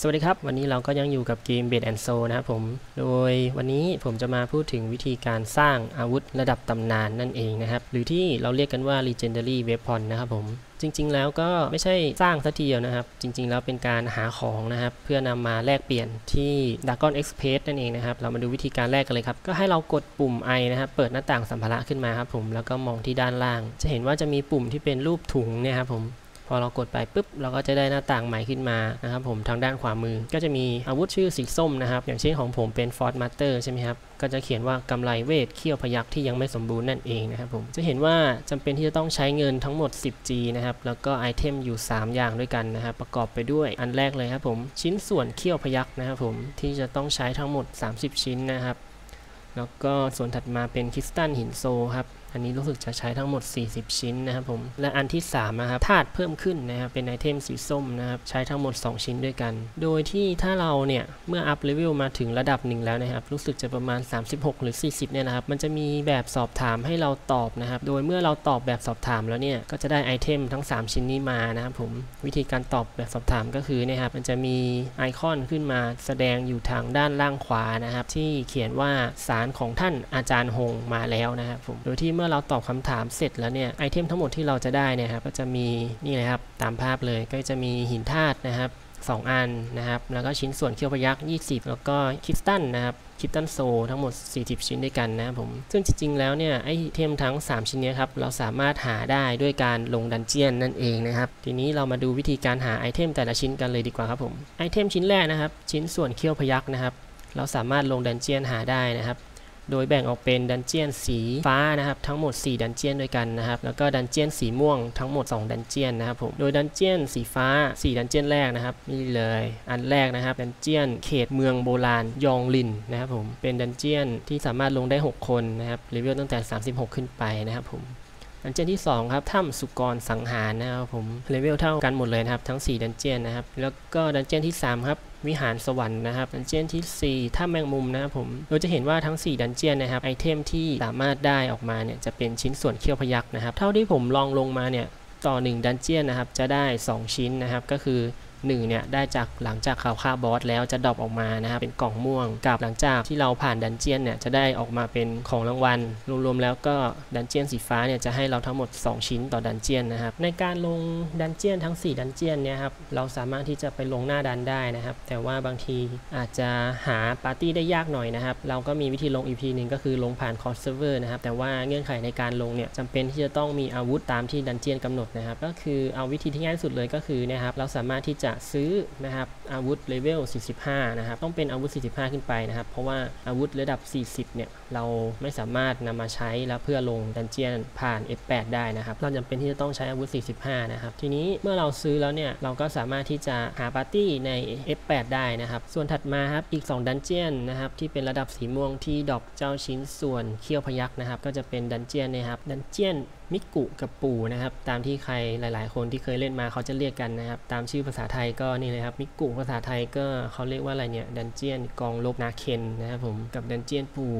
สวัสดีครับ วันนี้เราก็ยังอยู่กับเกม b e d and Soul นะครับผม โดยวันนี้ผมจะมาพูดถึงวิธีการสร้างอาวุธระดับตำนานนั่นเองนะครับ หรือที่เราเรียกกันว่า Legendary Weapon นะครับผม จริง ๆ แล้วก็ไม่ใช่สร้างสัทีเดียวนะครับ จริง ๆ แล้วเป็นการหาของนะครับ เพื่อนำมาแลกเปลี่ยนที่ Dragon Express นั่นเองนะครับ เรามาดูวิธีการแรกกันเลยครับ ก็ให้เรากดปุ่ม I นะครับ เปิดหน้าต่างสัมภาระขึ้นมาครับผม แล้วก็มองที่ด้านล่าง จะเห็นว่าจะมีปุ่มที่เป็นรูปถุงเนี่ยครับผม พอเรากดไปปุ๊บเราก็จะได้หน้าต่างใหม่ขึ้นมานะครับผมทางด้านขวามือ ก็จะมีอาวุธชื่อสีส้มนะครับ อย่างเช่นของผมเป็น Ford Master ใช่ไหมครับก็จะเขียนว่ากำไรเวทเขี้ยวพยักที่ยังไม่สมบูรณ์นั่นเองนะครับผมจะเห็นว่าจำเป็นที่จะต้องใช้เงินทั้งหมด 10G นะครับแล้วก็ไอเทมอยู่ 3 อย่างด้วยกันนะครับประกอบไปด้วยอันแรกเลยครับผมชิ้นส่วนเขี้ยวพยักนะครับผมที่จะต้องใช้ทั้งหมด 30 ชิ้นนะครับแล้วก็ส่วนถัดมาเป็นคริสตัลหินโซครับ อันนี้รู้สึกจะใช้ทั้งหมด 40 ชิ้นนะครับผมและอันที่3นะครับธาตุเพิ่มขึ้นนะครับเป็นไอเทมสีส้มนะครับใช้ทั้งหมด 2 ชิ้นด้วยกัน โดยที่ถ้าเราเนี่ยเมื่ออัพเลเวลมาถึงระดับหนึ่งแล้วนะครับรู้สึกจะประมาณ 36 หรือ 40เนี่ยนะครับมันจะมีแบบสอบถามให้เราตอบนะครับโดยเมื่อเราตอบแบบสอบถามแล้วเนี่ยก็จะได้ไอเทมทั้ง 3 ชิ้นนี้มานะครับผมวิธีการตอบแบบสอบถามก็คือนะครับมันจะมีไอคอนขึ้นมาแสดงอยู่ทางด้านล่างขวานะครับที่เขียนว่าสารของท่านอาจารย์หงมาแล้วนะครับผมโดยที่เมื่อเราตอบคำถามเสร็จแล้วเนี่ยไอเทมทั้งหมดที่เราจะได้เนี่ยครับก็จะมีนี่เลยครับตามภาพเลยก็จะมีหินธาตุนะครับ2 อันนะครับ แล้วก็ชิ้นส่วนเคี้ยวพยัก20 แล้วก็คริสตัลนะครับคริสตัลโซทั้งหมด 40 ชิ้นด้วยกันนะครับผม ซึ่งจริงๆ แล้วเนี่ยไอเทมทั้ง 3 ชิ้นนี้ครับ เราสามารถหาได้ด้วยการลงดันเจียนนั่นเองนะครับ ทีนี้เรามาดูวิธีการหาไอเทมแต่ละชิ้นกันเลยดีกว่าครับผม ไอเทมชิ้นแรกนะครับ ชิ้นส่วนเคี้ยวพยักนะครับ เราสามารถลงดันเจียนหาได้นะครับ โดยแบ่งออกเป็นดันเจียนสีฟ้านะครับทั้งหมด 4 ดันเจียนด้วยกันนะครับแล้วก็ดันเจียนสีม่วงทั้งหมด 2 ดันเจียนนะครับผมโดยดันเจียนสีฟ้า 4 ดันเจียนแรกนะครับนี่เลยอันแรกนะครับดันเจียนเขตเมืองโบราณยองลินนะครับผมเป็นดันเจียนที่สามารถลงได้ 6 คนนะครับเลเวลตั้งแต่ 36 ขึ้นไปนะครับผม ดันเจียนที่ 2 ครับถ้ำสุกรสังหารนะครับผมเลเวลเท่ากันหมดเลยนะครับ ทั้ง 4 ดันเจียนนะครับ แล้วก็ดันเจียนที่ 3 ครับวิหารสวรรค์นะครับ ดันเจียนที่ 4 ถ้ำแมงมุมนะครับผม เราจะเห็นว่าทั้ง 4 ดันเจียนนะครับ ไอเทมที่สามารถได้ออกมาเนี่ยจะเป็นชิ้นส่วนเขี้ยวพยักนะครับ เท่าที่ผมลองลงมาเนี่ย ต่อ 1 ดันเจียนนะครับ จะได้ 2 ชิ้นนะครับ ก็คือ 1เนี่ยได้จากหลังจากข่าวฆ่าบอสแล้วจะดรอปออกมานะครับเป็นกล่องม่วง กับหลังจากที่เราผ่านดันเจียนเนี่ยจะได้ออกมาเป็นของรางวัล รวมๆแล้วก็ดันเจียนสีฟ้าเนี่ยจะให้เราทั้งหมด 2 ชิ้นต่อดันเจียนนะครับในการลงดันเจียนทั้ง 4 ดันเจียนเนี่ยครับเราสามารถที่จะไปลงหน้าดันได้นะครับ แต่ว่าบางทีอาจจะหาปาร์ตี้ได้ยากหน่อยนะครับ เราก็มีวิธีลงอีกทีหนึ่งก็คือลงผ่านคอร์สเซิร์ฟเวอร์นะครับ แต่ว่าเงื่อนไขในการลงเนี่ยจำเป็นที่จะต้องมีอาวุธตามที่ดันเจียนกำหนดนะครับ ก็คือเอาวิธีที่ง่ายสุดเลยก็คือนะครับเราสามารถที่จะซื้อนะครับอาวุธเลเวล 45 นะครับ ต้องเป็นอาวุธ 45 ขึ้นไปนะครับ เพราะว่าอาวุธระดับ 40 เนี่ย เราไม่สามารถนำมาใช้แล้วเพื่อลงดันเจียนผ่าน F8 ได้นะครับ เราจำเป็นที่จะต้องใช้อาวุธ 45 นะครับ ทีนี้เมื่อเราซื้อแล้วเนี่ย เราก็สามารถที่จะหาปาร์ตี้ใน F8 ได้นะครับ ส่วนถัดมาครับ อีก 2 ดันเจียนนะครับ ที่เป็นระดับสีม่วงที่ดอกเจ้าชิ้นส่วนเขี้ยวพยักนะครับ ก็จะเป็นดันเจียนนะครับ ดันเจียน มิกุกับปู่นะครับ ตามที่ใครหลาย ๆ คนที่เคยเล่นมาเขาจะเรียกกันนะครับ ตามชื่อภาษาไทยก็นี่เลยครับมิกุภาษาไทยก็เขาเรียกว่าอะไรเนี่ยดันเจียนกองลบนาเคนนะครับผมกับดันเจียนปู่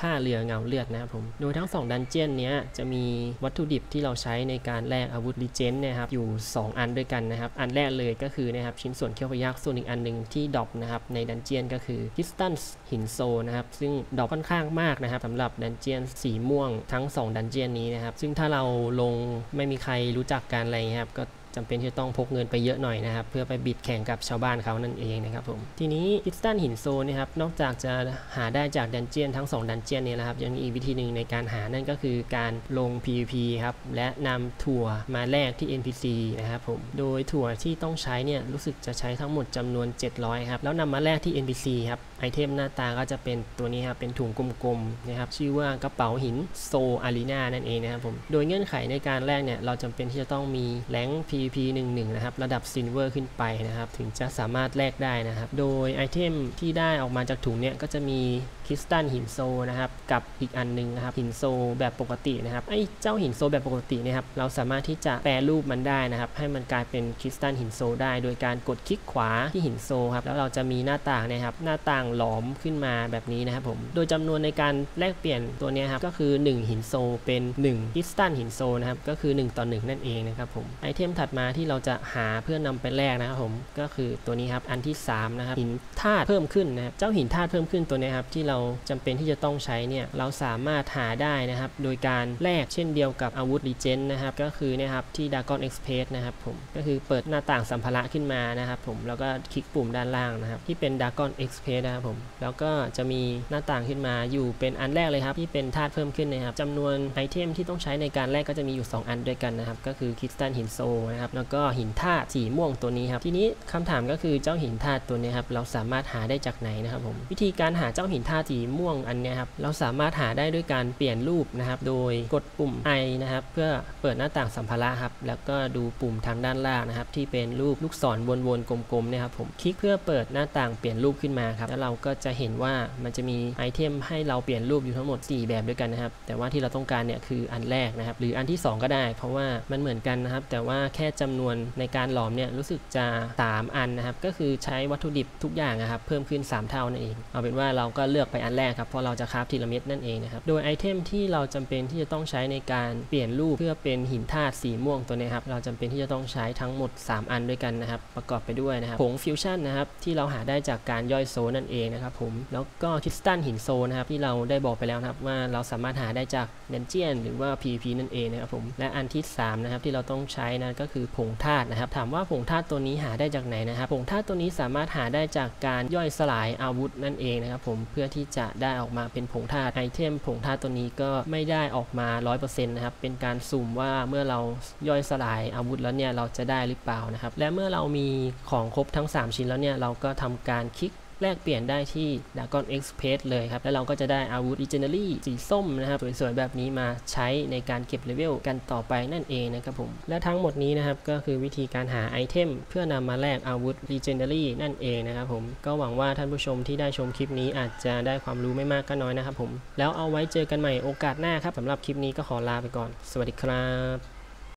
ท่าเรือเงาเลือดนะครับผมโดยทั้ง 2 ดันเจียนนี้จะมีวัตถุดิบที่เราใช้ในการแลกอาวุธลิเจนนะครับอยู่ 2 อันด้วยกันนะครับ อันแรกเลยก็คือนะครับชิ้นส่วนเขี้ยวพยักส่วนอีกอันหนึ่งที่ดรอปนะครับในดันเจียนก็คือคริสตัลหินโซนะครับซึ่งดรอปค่อนข้างมากนะครับสำหรับดันเจียนสีม่วงทั้ง 2 ดันเจียนนี้นะครับซึ่งถ้าเราลงไม่มีใครรู้จักกันอะไรครับก็ จำเป็นที่จะต้องพกเงินไปเยอะหน่อยนะครับ เพื่อไปบิดแข่งกับชาวบ้านเขานั่นเองนะครับผม ทีนี้คิสตันหินโซนนะครับ นอกจากจะหาได้จากดันเจียนทั้ง 2 ดันเจียนนี้นะครับ ยังมีอีกวิธีหนึ่งในการหานั่นก็คือการลง PVP ครับ และนำถั่วมาแลกที่ NPC นะครับผม โดยถั่วที่ต้องใช้เนี่ยรู้สึกจะใช้ทั้งหมดจำนวน 700 ครับ แล้วนำมาแลกที่ NPC ครับ ไอเทมหน้าตาก็จะเป็นตัวนี้ครับ เป็นถุงกลมๆนะครับ ชื่อว่ากระเป๋าหินโซอารีนานั่นเองนะครับผม โดยเงื่อนไขในการแลกเนี่ย เราจำเป็นที่จะต้องมีแรง PVP 11 นะครับ ระดับซิลเวอร์ขึ้นไปนะครับ ถึงจะสามารถแลกได้นะครับ โดยไอเทมที่ได้ออกมาจากถุงเนี่ยก็จะมี ริสตัลหินโซนะครับกับอีกอันหนึงนะครับหินโซแบบปกตินะครับไอ้เจ้าหินโซแบบปกตินี่ครับเราสามารถที่จะแปรรูปมันได้นะครับให้มันกลายเป็นคริสตัลหินโซได้ โดยการกดคลิกขวาที่หินโซครับแล้วเราจะมีหน้าต่างนะครับหน้าต่างหลอมขึ้นมาแบบนี้นะครับผมโดยจำนวนในการแลกเปลี่ยนตัวนี้ครับก็คือ 1 หินโซเป็น1คริสตัลหินโซนะครับก็คือ 1 ต่อ 1 นั่นเองนะครับผมไอเทมถัดมาที่เราจะหาเพื่อนำไปแลกนะครับผมก็คือตัวนี้ครับอันที่3นะครับหินธาตุเพิ่มขึ้นนะครับเจ้าหินธาตุเพิ่มขึ้นตัวนี้ครับที่เราจำเป็นที่จะต้องใช้เนี่ยเราสามารถหาได้นะครับ โดยการแลกเช่นเดียวกับอาวุธรีเจนนะครับ ก็คือนี่ยครับที่ Dragon Express นะครับผมก็คือเปิดหน้าต่างสัมภาระขึ้นมานะครับผมแล้วก็คลิกปุ่มด้านล่างนะครับที่เป็น Dragon Express นะครับผมแล้วก็จะมีหน้าต่างขึ้นมาอยู่เป็นอันแรกเลยครับที่เป็นธาตุเพิ่มขึ้นนะครับจำนวนไอเทมที่ต้องใช้ในการแลกก็จะมีอยู่ 2 อันด้วยกันนะครับก็คือคริสตัลหินโซนะครับแล้วก็หินธาตุสีม่วงตัวนี้ครับทีนี้คำถามก็คือเจ้าหินธาตุตัวนี้ครับเราสามารถหาได้จากไหนนะครับผมวิธีการหาเจ้าหินธาตุสีม่วงอันนี้ครับเราสามารถหาได้ด้วยการเปลี่ยนรูปนะครับ โดยกดปุ่ม I นะครับ เพื่อเปิดหน้าต่างสัมภาระครับ แล้วก็ดูปุ่มทางด้านล่างนะครับ ที่เป็นรูปลูกศรวนๆกลมๆนะครับผมคลิกเพื่อเปิดหน้าต่างเปลี่ยนรูปขึ้นมาครับแล้วเราก็จะเห็นว่ามันจะมีไอเทมให้เราเปลี่ยนรูปอยู่ทั้งหมด 4 แบบด้วยกันนะครับ แต่ว่าที่เราต้องการเนี่ยคืออันแรกนะครับ หรืออันที่ 2 ก็ได้ เพราะว่ามันเหมือนกันนะครับ แต่ว่าแค่จำนวนในการหลอมเนี่ยรู้สึกจะ 3 อันนะครับ ก็คือใช้วัตถุดิบทุกอย่างนะครับ เพิ่มขึ้น 3 เท่านั่นเอง เอาเป็นว่าเราก็เลือกไปอันแรกครับเพราะเราจะคราฟทีละเม็ดนั่นเองนะครับโดยไอเทมที่เราจำเป็นที่จะต้องใช้ในการเปลี่ยนรูปเพื่อเป็นหินธาตุสีม่วงตัวนี้ครับเราจำเป็นที่จะต้องใช้ทั้งหมด 3 อันด้วยกันนะครับประกอบไปด้วยนะครับผงฟิวชั่นนะครับที่เราหาได้จากการย่อยโซนั่นเองนะครับผมแล้วก็คริสตัลหินโซนะครับที่เราได้บอกไปแล้วนะครับว่าเราสามารถหาได้จากเดนเจียนหรือว่า PVP นั่นเองนะครับผมและอันที่3นะครับที่เราต้องใช้นะก็คือผงธาตุนะครับถามว่าผงธาตุตัวนี้หาได้จากไหนนะครับผงธาตุตัวนี้สามารถหาได้จากการย่อยสลายอาวุธนั่นเองนะครับผมเพื่อที่ที่จะได้ออกมาเป็นผงธาตุไอเทมผงธาตุตัวนี้ก็ไม่ได้ออกมา 100%นะครับ เป็นการสุ่มว่าเมื่อเราย่อยสลายอาวุธแล้วเนี่ยเราจะได้หรือเปล่านะครับ และเมื่อเรามีของครบทั้ง 3 ชิ้นแล้วเนี่ยเราก็ทำการคลิก แลกเปลี่ยนได้ที่ Dragon Express เลยครับ แล้วเราก็จะได้อาวุธ Legendary สีส้มนะครับ สวยๆ แบบนี้มาใช้ในการเก็บเลเวลกันต่อไปนั่นเองนะครับผม และทั้งหมดนี้นะครับ ก็คือวิธีการหาไอเทมเพื่อนำมาแลกอาวุธ Legendary นั่นเองนะครับผม ก็หวังว่าท่านผู้ชมที่ได้ชมคลิปนี้อาจจะได้ความรู้ไม่มากก็น้อยนะครับผม แล้วเอาไว้เจอกันใหม่โอกาสหน้าครับสำหรับคลิปนี้ก็ขอลาไปก่อน สวัสดีครับ